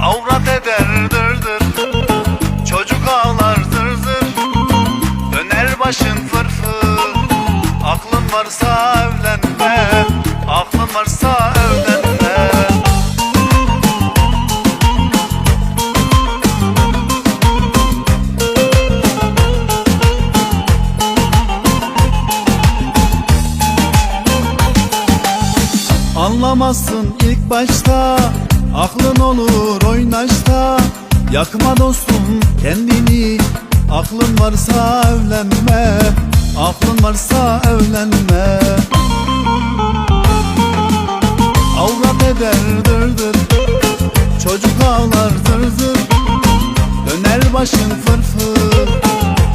Avrat eder dırdır. Çocuk ağlar zır zır. Döner başın fırfır Aklın varsa evlenme. Aklın varsa evlenme. Anlamazsın ilk başta Aklın olur oynaşta Yakma dostum kendini. Aklın varsa evlenme Aklın varsa evlenme. Avrat eder dırdır Çocuk ağlar zır Döner başın fırfır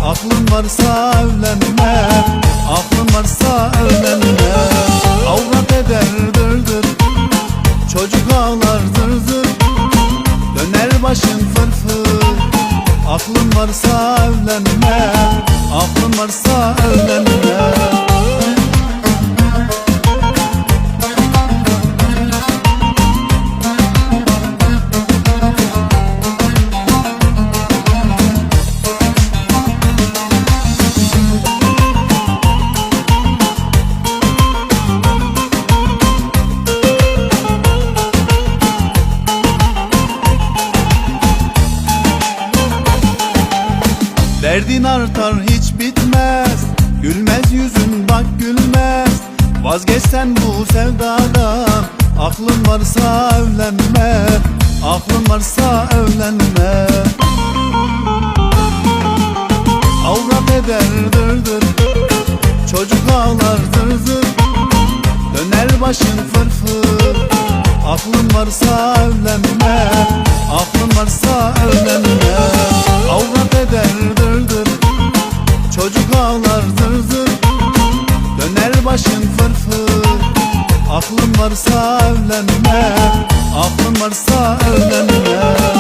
Aklın varsa evlenme Aklın varsa evlenme. Avrat eder dırdır Çocuk ağlar zır Döner başın fırfır Aklın varsa evlenme Aklın varsa Derdin artar hiç bitmez. Gülmez yüzün bak gülmez. Vazgeçsen bu sevdadan Aklın varsa evlenme. Aklın varsa evlenme. Avrat eder dırdır. Çocuk ağlar zır zır Döner başın fırfır. Aklın varsa evlenme. Aklın varsa evlenme. Avrat Aklın varsa evlenme Aklın varsa evlenme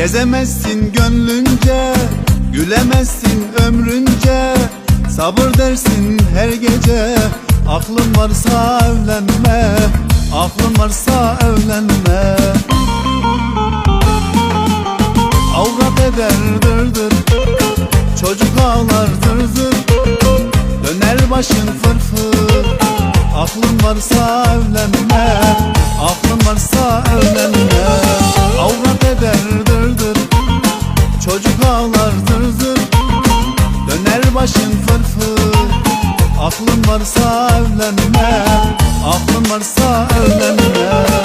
Gezemezsin gönlünce Gülemezsin ömrünce. Sabır dersin her gece Aklın varsa evlenme Aklın varsa evlenme. Avrat eder dırdır Çocuk ağlar zır Döner başın fırfır Aklın varsa evlenme Başın fırfır Aklın varsa evlenme Aklın varsa evlenme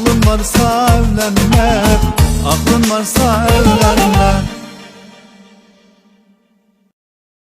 Aklın varsa evlenme Aklın varsa evlenme